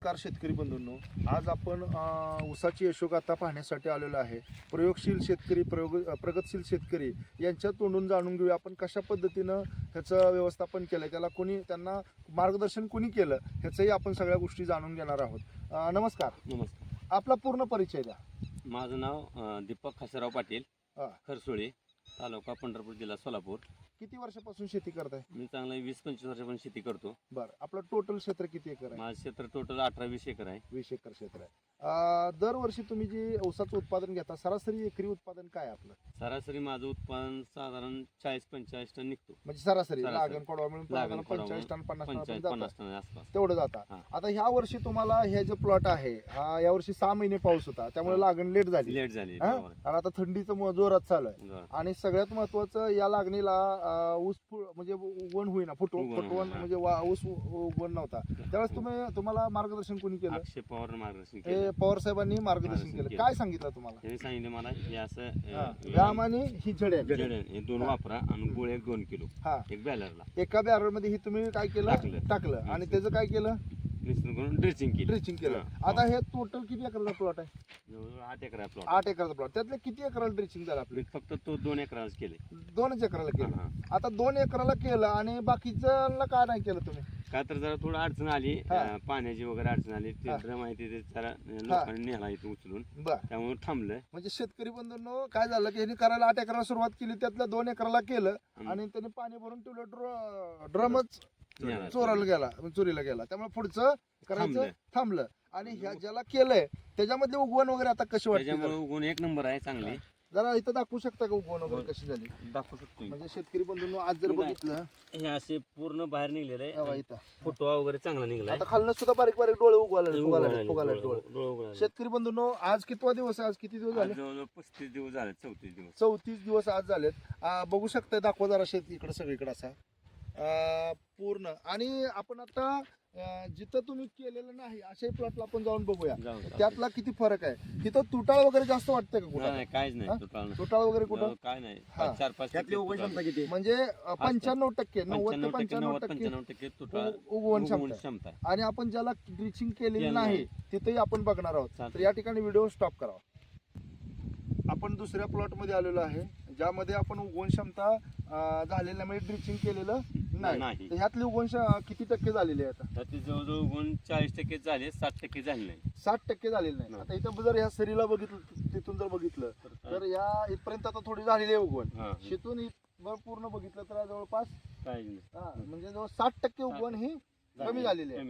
नमस्कार शेतकरी बंधूंनो. आज आपण ऊसाची यशोगाथा पाहण्यासाठी आलेलो आहे. प्रयोगशील शेतकरी प्रयोग प्रगतशील शेतकरी यांच्या तोंडून जाणून घेऊया. आपण कशा पद्धतीनं ह्याचं व्यवस्थापन केलं त्याला कोणी त्यांना मार्गदर्शन कोणी केलं? ह्याचंही आपण सगळ्या गोष्टी जाणून घेणार आहोत. नमस्कार. नमस्कार. आपला पूर्ण परिचय द्या. माझं नाव दीपक खासेराव पाटील. खरसोळी तालुका पंढरपूर जिल्हा सोलापूर. किती वर्षापासून शेती करताय? मी चांगला वीस पंचवीस वर्षापासून शेती करतो. बरं. आपलं टोटल क्षेत्र किती एकर आहे? माझं क्षेत्र टोटल अठरा वीस एकर आहे. वीस एकर क्षेत्र आहे. अ, दरवर्षी तुम्ही जे ऊसाचं उत्पादन घेता सरासरी एकरी उत्पादन काय आहे आपलं? सरासरी माझं उत्पादन साधारण चाळीस पंचेचाळीस टन निघतो. म्हणजे सरासरी सरासरी. लागण पडवा मिळून लागण पंचेचाळीस टन पन्नास टन पंचेचाळीस जातं. पन्नास टन आसपास. तेवढं जाता. हा. आता ह्या वर्षी तुम्हाला हे जो प्लॉट आहे हा या वर्षी सहा महिने पाऊस होता त्यामुळे हा. लागण लेट झाली. लेट झाली हा? आणि आता थंडीचं म- जोरात चालू आहे. आणि सगळ्यात महत्वाचं या लागणीला ऊस फु- म्हणजे उगवण होईना फुटवण होईना. म्हणजे वा- ऊस उगवण नव्हता. त्यावेळेस तुम्ही तुम्हाला मार्गदर्शन कोणी केलं? अक्षय पवार मार्गदर्शन हे केलं. पवार साहेबांनी मार्गदर्शन मार्गदर्शन केलं. केलं. काय सांगितलं तुम्हाला? त्यांनी सांगितलं मला हे असं हा. अं, व्यायाम आणि ही झडे जडण हे दोन. वापरा आणि गुळ एक दोन किलो. हा. एक बॅलरला. एका बॅरलमध्ये ही तुम्ही काय केलं? टाकलं. टाकलं. आणि त्याचं काय केलं? मिश्रण करून ड्रेसिंग केली. ड्रेसिंग केलं. हा. आता हे टोटल किती एकराचा प्लॉट आहे? जवळजवळ आठ एकर प्लॉट आठ एकराचा प्लॉट त्यातले किती एकराला ड्रेसिंग झालं आपलं? मी फक्त तो दोन एकराच केले. दोनच एकराला केलं. हा. आता दोन एकराला केलं आणि बाकीचं का नाही केलं तुम्ही? का तर जरा थोडं अडचण आली. हा. अं, पाण्याची वगैरे अडचण आली. ते. ड्रम आहे ते जरा लोकांनी नेला इथे उचलून. बर. त्यामुळे थांबलं. म्हणजे शेतकरी बंधूंनो काय झालं की यांनी करायला आठ एकराला सुरुवात केली त्यातल्या दोन एकराला केलं आणि आणि त्यांनी पाणी भरून ठेवलं. ड्र ड्रमच चोराला गेला चोरीला गेला. त्यामुळे पुढचं करायचं थांबलं. थांबलं. आणि ह्या ज्याला केलंय त्याच्यामधले उगवण वगैरे आता कशी वाटते त्याच्यामुळे जरा? उगवून एक नंबर आहे चांगली. जरा इथं दाखवू शकता का उगवण वगैरे कशी झाली? दाखवू शकतो. म्हणजे शेतकरी बंधूंनो आज जर. बघितलं हे असे पूर्ण बाहेर निघलेले तेव्हा इथं. फुटवा वगैरे चांगला निघलाय आता खालनं सुद्धा बारीक बारीक डोळे उगवायला लागले, फुगायला लागले, उगवले, फुगायला लागले. डोळे-. शेतकरी बंधूंनो आज कितवा दिवस आहे? आज किती दिवस झाले? जवळजवळ पस्तीस दिवस झाले चौतीस दिवस. चौतीस दिवस आज झालेत. आ, बघू शकता दाखवा जरा शेत इकडे सगळीकडे असा. पूर्ण आणि आपण आता जिथं तुम्ही केलेलं नाही अशाही प्लॉटला आपण जाऊन बघूया जाऊ. त्यातला किती फरक आहे तिथं तुटाळ वगैरे जास्त वाटतंय का कुठं नाही काहीच हा? नाही तुटाळ वगैरे कुठं काय नाही हा. पाच- चार पाच त्यातली उगवण क्षमता किती म्हणजे पंच्याण्णव टक्के नव्वद ते पंच्याण्णव टक्के पंच्याण्णव नव्वद टक्के पंच्याण्णव टक्के टोटल उ- उगवण क्षमता आहे. क्षमता आहे. आणि आपण ज्याला ड्रिचिंग केलेली केलं नाही नाही. तिथेही आपण बघणार आहोत चालतंय. तर या ठिकाणी व्हिडिओ स्टॉप करावा आपण दुसऱ्या प्लॉटमध्ये आलेलो आहे ज्यामध्ये आपण उगवण क्षमता झालेल्या म्हणजे ड्रिचिंग केलेलं नाही. नाही. तर ह्यातली उगवण किती टक्के झालेली आहे आता? तर ते जवळजवळ उगवून चाळीस टक्के झाले साठ टक्के झाले नाही. साठ टक्के झालेली नाही. आता इथं जर ह्या सरीला बघितलं तिथून जर बघितलं तर या इथपर्यंत आता थोडी झालेली आहे उगवण. इथवर पूर्ण बघितलं तर जवळपास म्हणजे जवळ साठ टक्के उगवण ही कमी झालेली आहे.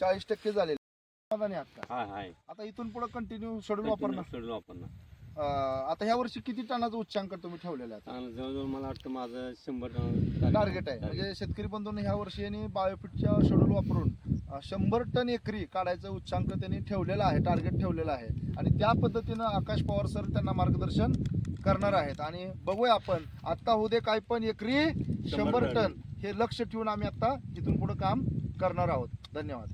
चाळीस टक्के झालेली आता इथून पुढे कंटिन्यू शेड्यूल वापरणार. शेड्यूल वापरणार. अं, आता ह्या वर्षी किती टनाचा उच्चांक तुम्ही ठेवलेला आहे आणि जवळजवळ मला वाटतं माझं शंभर टन टार्गेट आहे. म्हणजे शेतकरी बंधूंनी ह्या वर्षी यांनी बायोफिटच्या शेड्यूल वापरून अं, शंभर टन एकरी काढायचा उच्चांक त्यांनी ठेवलेला आहे टार्गेट ठेवलेला आहे. आणि त्या पद्धतीनं आकाश पवार सर त्यांना मार्गदर्शन करणार आहेत. आणि बघूया आपण आता होऊ दे काय पण एकरी शंभर टन. टन हे लक्ष ठेवून आम्ही आता इथून पुढे काम करणार आहोत. धन्यवाद.